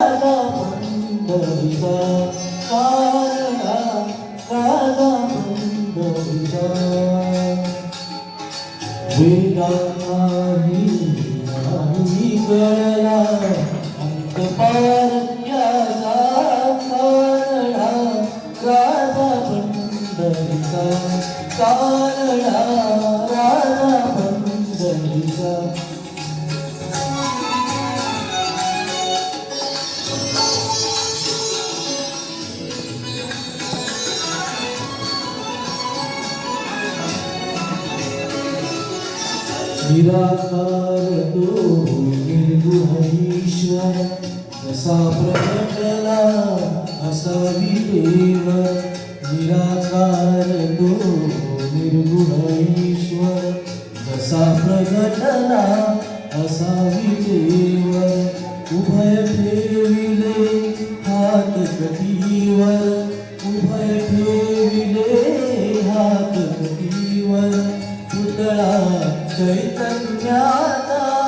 राजा पंढरीचा काळा राजा पंढरीचा वेदा नाही नाही कळला अंत पार याचा पंढरीचा पंढरीचा निराकार तो निर्गुण जसा प्रकटला असावी देव? निराकार तो निर्गुण जसा प्रकटला असावी देव? उभय ठेविले हात कटीवर उभय ठेविले हात कटीवर पुतळा चैतन्याचा कानडा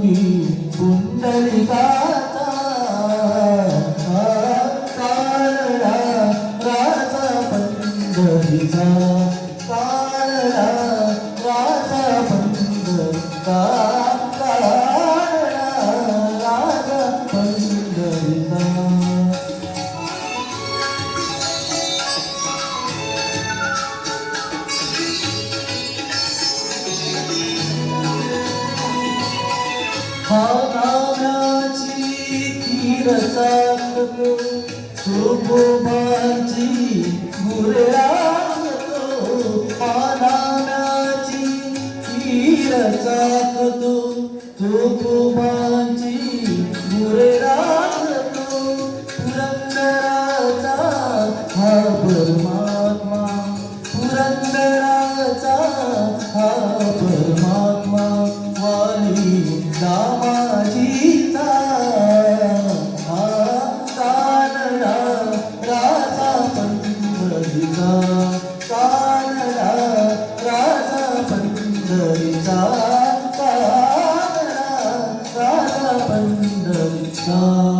Oh. Uh -huh. खानाची तीरचाक सुभोबाची गुरागतो खानाची तीरचाक तो सुभोबाची गुरागतो पुरंदराचा हा परमात्मा पुरंदराचा हा परमात्मा वाली दामाजीचा पंढरीचा कानडा राजा पंढरीचा कानडा राजा पंढरीचा.